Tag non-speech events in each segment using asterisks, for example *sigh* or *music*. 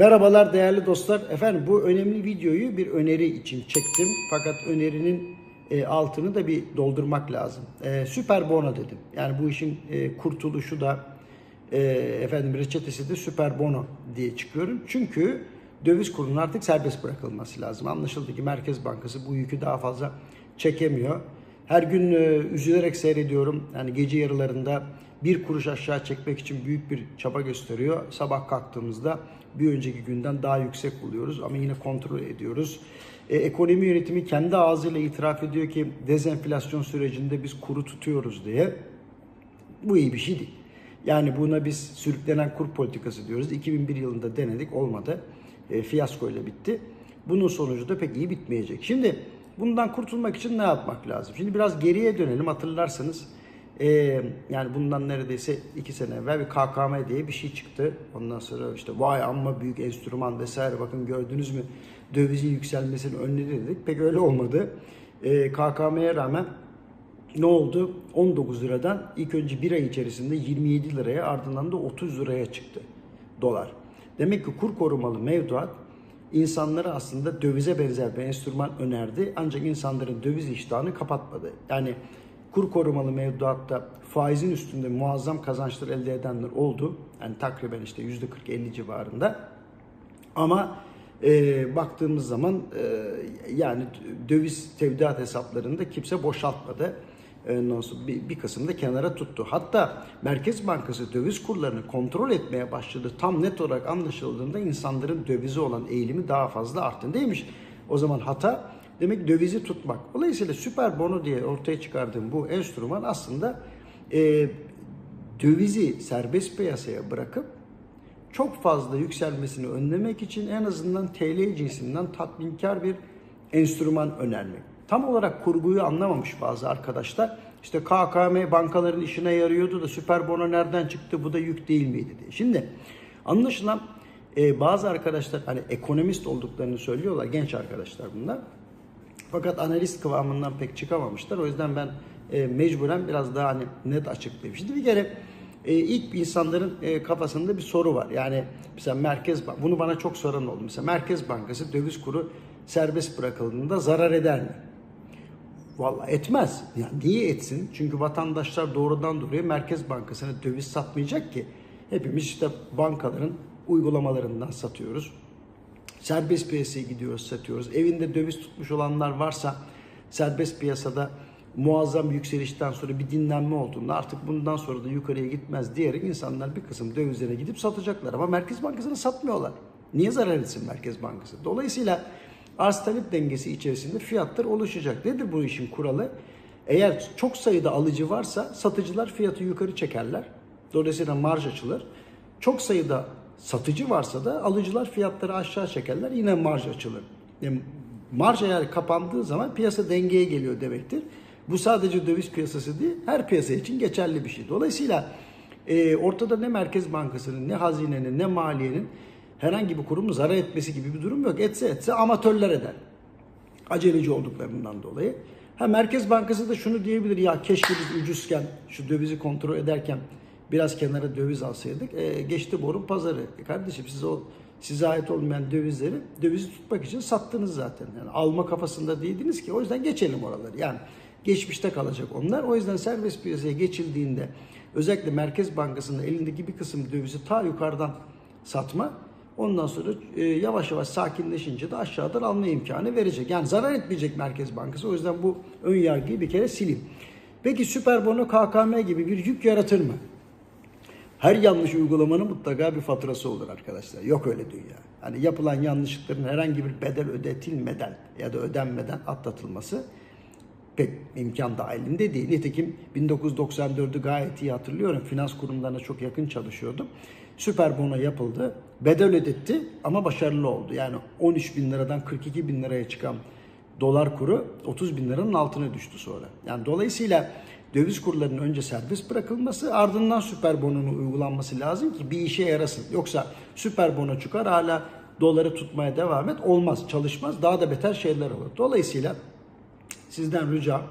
Merhabalar değerli dostlar. Efendim bu önemli videoyu bir öneri için çektim. Fakat önerinin e, altını da bir doldurmak lazım. E, süper bono dedim. Yani bu işin e, kurtuluşu da e, efendim reçetesi de süper bono diye çıkıyorum. Çünkü döviz kurunun artık serbest bırakılması lazım. Anlaşıldı ki Merkez Bankası bu yükü daha fazla çekemiyor. Her gün e, üzülerek seyrediyorum. Yani gece yarılarında bir kuruş aşağı çekmek için büyük bir çaba gösteriyor. Sabah kalktığımızda bir önceki günden daha yüksek buluyoruz ama yine kontrol ediyoruz. E, ekonomi yönetimi kendi ağzıyla itiraf ediyor ki dezenflasyon sürecinde biz kuru tutuyoruz diye. Bu iyi bir şey değil. Yani buna biz sürüklenen kur politikası diyoruz. 2001 yılında denedik olmadı. E, fiyaskoyla bitti. Bunun sonucu da pek iyi bitmeyecek. Şimdi bundan kurtulmak için ne yapmak lazım? Şimdi biraz geriye dönelim hatırlarsanız. E, yani bundan neredeyse iki sene evvel bir KKM diye bir şey çıktı. Ondan sonra işte vay amma büyük enstrüman vesaire bakın gördünüz mü dövizin yükselmesini önledi dedik. Pek öyle olmadı. E, KKM'ye rağmen ne oldu? 19 liradan ilk önce bir ay içerisinde 27 liraya ardından da 30 liraya çıktı dolar. Demek ki kur korumalı mevduat insanlara aslında dövize benzer bir enstrüman önerdi. Ancak insanların döviz iştahını kapatmadı. Yani kur korumalı mevduatta faizin üstünde muazzam kazançlar elde edenler oldu. Yani takriben işte %40-50 civarında. Ama e, baktığımız zaman e, yani döviz tevdiat hesaplarında kimse boşaltmadı. Sonra bir, bir kısım da kenara tuttu. Hatta Merkez Bankası döviz kurlarını kontrol etmeye başladı. Tam net olarak anlaşıldığında insanların dövize olan eğilimi daha fazla arttı. Değilmiş. O zaman hata demek dövizi tutmak. Dolayısıyla süper bono diye ortaya çıkardığım bu enstrüman aslında e, dövizi serbest piyasaya bırakıp çok fazla yükselmesini önlemek için en azından TL cinsinden tatminkar bir enstrüman önermek. Tam olarak kurguyu anlamamış bazı arkadaşlar. İşte KKM bankaların işine yarıyordu da süper bono nereden çıktı bu da yük değil miydi diye. Şimdi anlaşılan e, bazı arkadaşlar hani ekonomist olduklarını söylüyorlar genç arkadaşlar bunlar. Fakat analist kıvamından pek çıkamamışlar. O yüzden ben e, mecburen biraz daha hani net açıklayayım. Şimdi bir kere e, ilk insanların e, kafasında bir soru var. Yani mesela Merkez Bank, bunu bana çok soran oldu. Mesela Merkez Bankası döviz kuru serbest bırakıldığında zarar eder mi? Vallahi etmez. Yani niye etsin? Çünkü vatandaşlar doğrudan doğruya Merkez Bankası'na döviz satmayacak ki. Hepimiz işte bankaların uygulamalarından satıyoruz. Serbest piyasaya gidiyoruz, satıyoruz. Evinde döviz tutmuş olanlar varsa serbest piyasada muazzam yükselişten sonra bir dinlenme olduğunda artık bundan sonra da yukarıya gitmez diyerek insanlar bir kısım dövizlerine gidip satacaklar. Ama Merkez Bankası'na satmıyorlar. Niye zarar etsin Merkez Bankası? Dolayısıyla arz talep dengesi içerisinde fiyatlar oluşacak. Nedir bu işin kuralı? Eğer çok sayıda alıcı varsa satıcılar fiyatı yukarı çekerler. Dolayısıyla marj açılır. Çok sayıda satıcı varsa da alıcılar fiyatları aşağı çekerler. Yine marj açılır. Yani marj eğer kapandığı zaman piyasa dengeye geliyor demektir. Bu sadece döviz piyasası değil, her piyasa için geçerli bir şey. Dolayısıyla e, ortada ne Merkez Bankası'nın, ne hazinenin, ne maliyenin herhangi bir kurumun zarar etmesi gibi bir durum yok. Etse etse amatörler eder. Aceleci olduklarından dolayı. Ha Merkez Bankası da şunu diyebilir ya keşke biz ucuzken şu dövizi kontrol ederken biraz kenara döviz alsaydık. E, geçti borun pazarı. E kardeşim siz o size ait olmayan dövizleri dövizi tutmak için sattınız zaten. Yani alma kafasında değildiniz ki o yüzden geçelim oraları. Yani geçmişte kalacak onlar. O yüzden serbest piyasaya geçildiğinde özellikle Merkez Bankası'nın elindeki bir kısım dövizi ta yukarıdan satma Ondan sonra e, yavaş yavaş sakinleşince de aşağıdan alma imkanı verecek. Yani zarar etmeyecek Merkez Bankası. O yüzden bu ön yargıyı bir kere sileyim. Peki süper bono KKM gibi bir yük yaratır mı? Her yanlış uygulamanın mutlaka bir faturası olur arkadaşlar. Yok öyle dünya. Hani yapılan yanlışlıkların herhangi bir bedel ödetilmeden ya da ödenmeden atlatılması pek imkan dahilinde değil. Nitekim 1994'ü gayet iyi hatırlıyorum. Finans kurumlarına çok yakın çalışıyordum. Süper bono yapıldı. Bedel ödetti ama başarılı oldu. Yani 13 bin liradan 42 bin liraya çıkan dolar kuru 30 bin liranın altına düştü sonra. Yani dolayısıyla döviz kurlarının önce serbest bırakılması ardından süper bonunun uygulanması lazım ki bir işe yarasın. Yoksa süper bono çıkar hala doları tutmaya devam et olmaz çalışmaz daha da beter şeyler olur. Dolayısıyla sizden ricam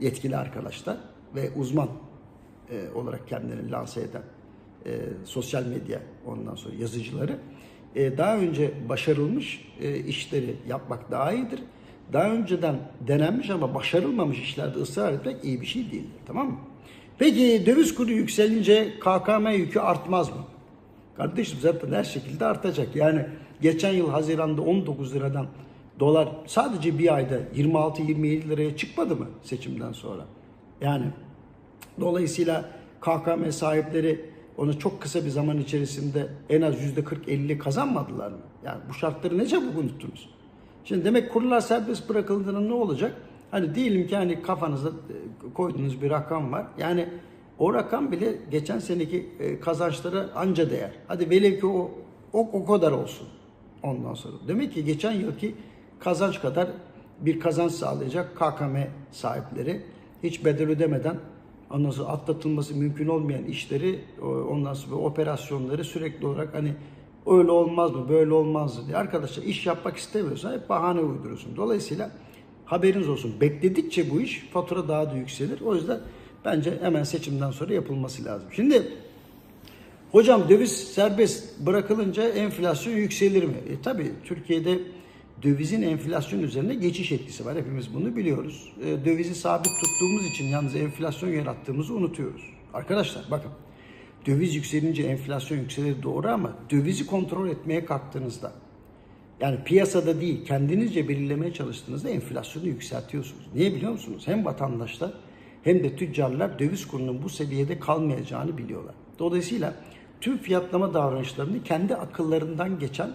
yetkili arkadaşlar ve uzman e, olarak kendilerini lanse eden e, sosyal medya ondan sonra yazıcıları e, daha önce başarılmış e, işleri yapmak daha iyidir. Daha önceden denenmiş ama başarılmamış işlerde ısrar etmek iyi bir şey değildir. Tamam mı? Peki döviz kuru yükselince KKM yükü artmaz mı? Kardeşim zaten her şekilde artacak. Yani geçen yıl Haziran'da 19 liradan dolar sadece bir ayda 26-27 liraya çıkmadı mı seçimden sonra? Yani dolayısıyla KKM sahipleri onu çok kısa bir zaman içerisinde en az %40-50 kazanmadılar mı? Yani bu şartları ne çabuk unuttunuz? Şimdi demek kurlar serbest bırakıldığında ne olacak? Hani diyelim ki hani kafanıza e, koyduğunuz bir rakam var. Yani o rakam bile geçen seneki e, kazançlara anca değer. Hadi velev ki o, o, o kadar olsun ondan sonra. Demek ki geçen yılki kazanç kadar bir kazanç sağlayacak KKM sahipleri hiç bedel ödemeden ondan sonra atlatılması mümkün olmayan işleri ondan sonra operasyonları sürekli olarak hani öyle olmaz mı böyle olmaz mı diye arkadaşlar iş yapmak istemiyorsan hep bahane uyduruyorsun. Dolayısıyla haberiniz olsun. Bekledikçe bu iş fatura daha da yükselir. O yüzden bence hemen seçimden sonra yapılması lazım. Şimdi Hocam döviz serbest bırakılınca enflasyon yükselir mi? E, tabii Türkiye'de dövizin enflasyon üzerine geçiş etkisi var. Hepimiz bunu biliyoruz. E, dövizi sabit tuttuğumuz için yalnız enflasyon yarattığımızı unutuyoruz. Arkadaşlar bakın döviz yükselince enflasyon yükselir doğru ama dövizi kontrol etmeye kalktığınızda yani piyasada değil kendinizce belirlemeye çalıştığınızda enflasyonu yükseltiyorsunuz. Niye biliyor musunuz? Hem vatandaşlar hem de tüccarlar döviz kurunun bu seviyede kalmayacağını biliyorlar. Dolayısıyla tüm fiyatlama davranışlarını kendi akıllarından geçen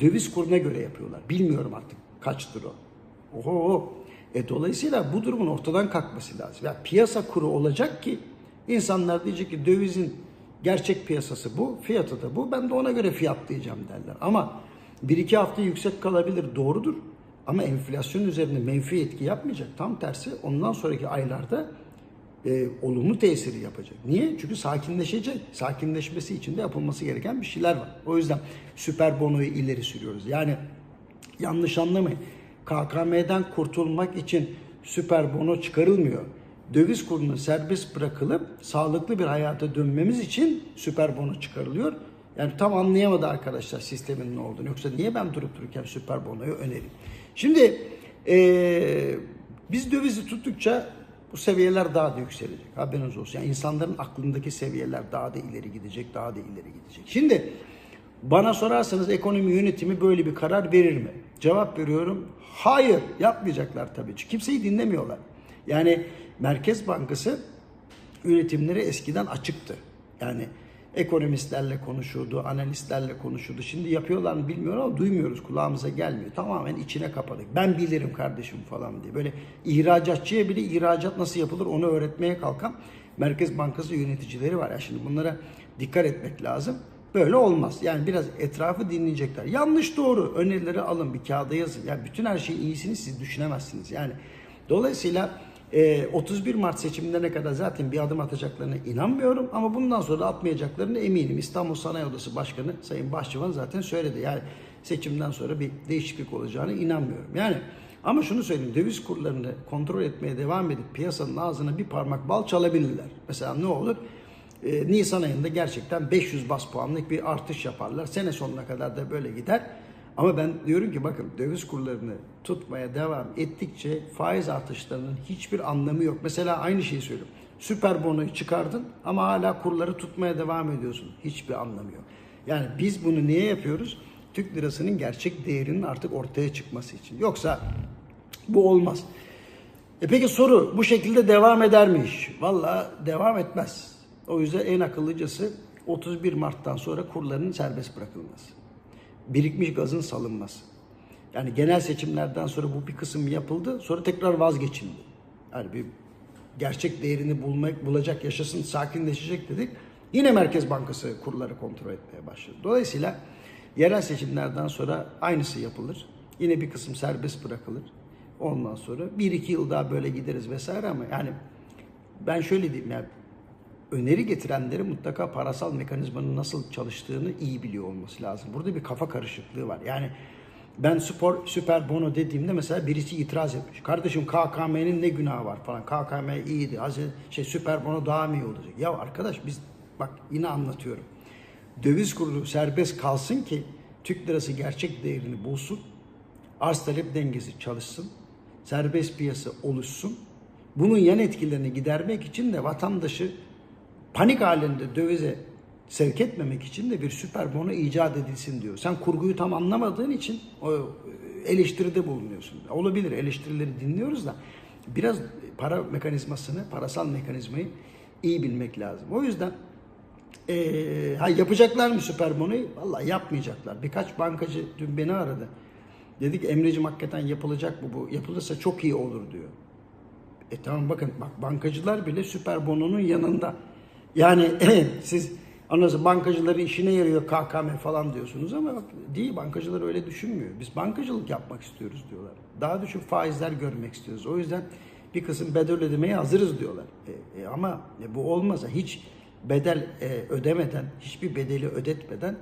döviz kuruna göre yapıyorlar. Bilmiyorum artık kaçtır o. Oho. E dolayısıyla bu durumun ortadan kalkması lazım. Ya piyasa kuru olacak ki insanlar diyecek ki dövizin gerçek piyasası bu, fiyatı da bu. Ben de ona göre fiyatlayacağım derler. Ama bir iki hafta yüksek kalabilir doğrudur. Ama enflasyon üzerinde menfi etki yapmayacak. Tam tersi ondan sonraki aylarda e, olumlu tesiri yapacak. Niye? Çünkü sakinleşecek. Sakinleşmesi için de yapılması gereken bir şeyler var. O yüzden süper bonoyu ileri sürüyoruz. Yani yanlış anlamayın. KKM'den kurtulmak için süper bono çıkarılmıyor. Döviz kurunu serbest bırakılıp sağlıklı bir hayata dönmemiz için süper bono çıkarılıyor. Yani tam anlayamadı arkadaşlar sistemin ne olduğunu. Yoksa niye ben durup dururken süper bonoyu önereyim? Şimdi eee, biz dövizi tuttukça bu seviyeler daha da yükselecek. Haberiniz olsun. Yani insanların aklındaki seviyeler daha da ileri gidecek, daha da ileri gidecek. Şimdi bana sorarsanız ekonomi yönetimi böyle bir karar verir mi? Cevap veriyorum. Hayır, yapmayacaklar tabii ki. Kimseyi dinlemiyorlar. Yani Merkez Bankası yönetimleri eskiden açıktı. Yani ekonomistlerle konuşuyordu, analistlerle konuşuyordu. Şimdi yapıyorlar mı bilmiyorum ama duymuyoruz, kulağımıza gelmiyor. Tamamen içine kapadık. Ben bilirim kardeşim falan diye. Böyle ihracatçıya bile ihracat nasıl yapılır onu öğretmeye kalkan Merkez Bankası yöneticileri var. Ya şimdi bunlara dikkat etmek lazım. Böyle olmaz. Yani biraz etrafı dinleyecekler. Yanlış doğru önerileri alın bir kağıda yazın. Yani bütün her şeyin iyisini siz düşünemezsiniz. Yani dolayısıyla e, 31 Mart seçimlerine kadar zaten bir adım atacaklarına inanmıyorum ama bundan sonra da atmayacaklarına eminim. İstanbul Sanayi Odası Başkanı Sayın Bahçıvan zaten söyledi. Yani seçimden sonra bir değişiklik olacağını inanmıyorum. Yani ama şunu söyleyeyim döviz kurlarını kontrol etmeye devam edip piyasanın ağzına bir parmak bal çalabilirler. Mesela ne olur? Ee, Nisan ayında gerçekten 500 bas puanlık bir artış yaparlar. Sene sonuna kadar da böyle gider. Ama ben diyorum ki bakın döviz kurlarını tutmaya devam ettikçe faiz artışlarının hiçbir anlamı yok. Mesela aynı şeyi söylüyorum. Süper bonoyu çıkardın ama hala kurları tutmaya devam ediyorsun. Hiçbir anlamı yok. Yani biz bunu niye yapıyoruz? Türk lirasının gerçek değerinin artık ortaya çıkması için. Yoksa bu olmaz. E peki soru bu şekilde devam eder mi iş? Valla devam etmez. O yüzden en akıllıcası 31 Mart'tan sonra kurların serbest bırakılması. Birikmiş gazın salınması. Yani genel seçimlerden sonra bu bir kısım yapıldı. Sonra tekrar vazgeçildi. Yani bir gerçek değerini bulmak, bulacak, yaşasın, sakinleşecek dedik. Yine Merkez Bankası kurları kontrol etmeye başladı. Dolayısıyla yerel seçimlerden sonra aynısı yapılır. Yine bir kısım serbest bırakılır. Ondan sonra bir iki yıl daha böyle gideriz vesaire ama yani ben şöyle diyeyim yani öneri getirenleri mutlaka parasal mekanizmanın nasıl çalıştığını iyi biliyor olması lazım. Burada bir kafa karışıklığı var. Yani ben spor süper bono dediğimde mesela birisi itiraz etmiş. Kardeşim KKM'nin ne günahı var falan. KKM iyiydi. Hazır, şey süper bono daha mı iyi olacak? Ya arkadaş biz bak yine anlatıyorum. Döviz kurulu serbest kalsın ki Türk lirası gerçek değerini bulsun. Arz talep dengesi çalışsın. Serbest piyasa oluşsun. Bunun yan etkilerini gidermek için de vatandaşı panik halinde dövize sevk etmemek için de bir süper bono icat edilsin diyor. Sen kurguyu tam anlamadığın için o eleştiride bulunuyorsun. Olabilir eleştirileri dinliyoruz da biraz para mekanizmasını, parasal mekanizmayı iyi bilmek lazım. O yüzden ee, ha yapacaklar mı süper bonoyu? Vallahi yapmayacaklar. Birkaç bankacı dün beni aradı. Dedik Emre'cim hakikaten yapılacak bu. Bu yapılırsa çok iyi olur diyor. E tamam bakın bak bankacılar bile süper bononun yanında. Yani *clears throat* siz anlasın bankacıların işine yarıyor KKM falan diyorsunuz ama bak, değil bankacılar öyle düşünmüyor. Biz bankacılık yapmak istiyoruz diyorlar. Daha düşük faizler görmek istiyoruz. O yüzden bir kısım bedel ödemeye hazırız diyorlar. E, e, ama e, bu olmazsa hiç bedel e, ödemeden, hiçbir bedeli ödetmeden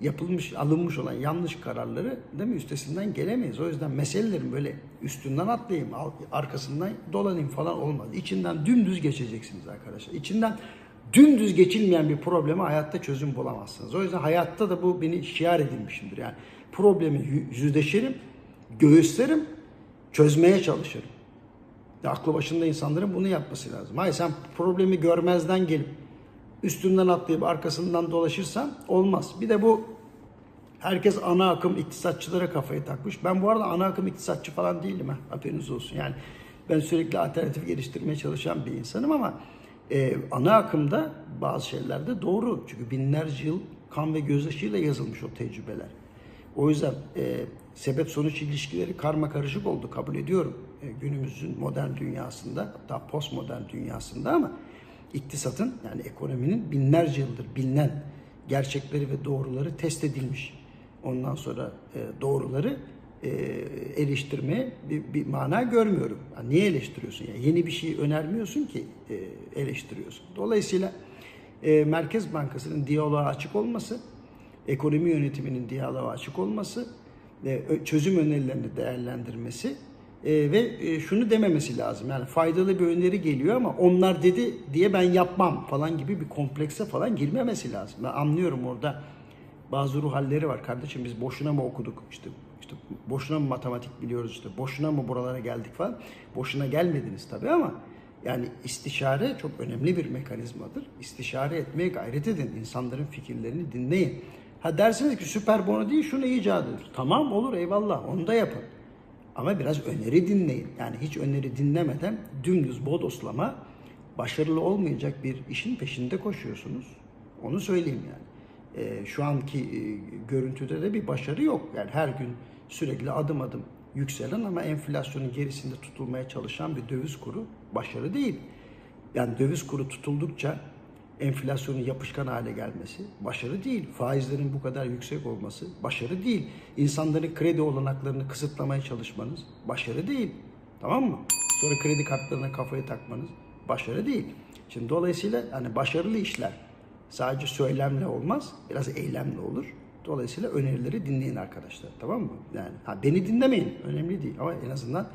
yapılmış, alınmış olan yanlış kararları değil mi üstesinden gelemeyiz. O yüzden meselelerin böyle üstünden atlayayım, arkasından dolanayım falan olmaz. İçinden dümdüz geçeceksiniz arkadaşlar. İçinden dümdüz geçilmeyen bir probleme hayatta çözüm bulamazsınız. O yüzden hayatta da bu beni şiar edilmişimdir. Yani problemi yü- yüzleşirim, göğüslerim, çözmeye çalışırım. Ya aklı başında insanların bunu yapması lazım. Hayır sen problemi görmezden gelip üstünden atlayıp arkasından dolaşırsan olmaz. Bir de bu herkes ana akım iktisatçılara kafayı takmış. Ben bu arada ana akım iktisatçı falan değilim ha. Haberiniz olsun. Yani ben sürekli alternatif geliştirmeye çalışan bir insanım ama e, ana akımda bazı şeyler de doğru. Çünkü binlerce yıl kan ve gözyaşıyla yazılmış o tecrübeler. O yüzden e, sebep sonuç ilişkileri karma karışık oldu kabul ediyorum. E, günümüzün modern dünyasında hatta postmodern dünyasında ama iktisatın yani ekonominin binlerce yıldır bilinen gerçekleri ve doğruları test edilmiş. Ondan sonra e, doğruları e, eleştirmeye bir, bir mana görmüyorum. Yani niye eleştiriyorsun? Yani yeni bir şey önermiyorsun ki e, eleştiriyorsun. Dolayısıyla e, Merkez Bankası'nın diyaloğa açık olması, ekonomi yönetiminin diyaloğa açık olması ö- çözüm önerilerini değerlendirmesi e, ve e, şunu dememesi lazım. Yani faydalı bir öneri geliyor ama onlar dedi diye ben yapmam falan gibi bir komplekse falan girmemesi lazım. Ben anlıyorum orada bazı ruh halleri var. Kardeşim biz boşuna mı okuduk? İşte işte boşuna mı matematik biliyoruz işte boşuna mı buralara geldik falan. Boşuna gelmediniz tabii ama yani istişare çok önemli bir mekanizmadır. İstişare etmeye gayret edin. İnsanların fikirlerini dinleyin. Ha dersiniz ki süper bono değil şunu icat edilir. Tamam olur eyvallah onu da yapın. Ama biraz öneri dinleyin. Yani hiç öneri dinlemeden dümdüz bodoslama başarılı olmayacak bir işin peşinde koşuyorsunuz. Onu söyleyeyim yani. Ee, şu anki e, görüntüde de bir başarı yok. Yani her gün sürekli adım adım yükselen ama enflasyonun gerisinde tutulmaya çalışan bir döviz kuru başarı değil. Yani döviz kuru tutuldukça enflasyonun yapışkan hale gelmesi başarı değil. Faizlerin bu kadar yüksek olması başarı değil. İnsanların kredi olanaklarını kısıtlamaya çalışmanız başarı değil. Tamam mı? Sonra kredi kartlarına kafayı takmanız başarı değil. Şimdi dolayısıyla hani başarılı işler sadece söylemle olmaz, biraz eylemle olur. Dolayısıyla önerileri dinleyin arkadaşlar. Tamam mı? Yani ha, beni dinlemeyin. Önemli değil ama en azından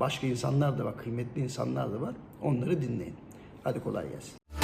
başka insanlar da var, kıymetli insanlar da var. Onları dinleyin. Hadi kolay gelsin.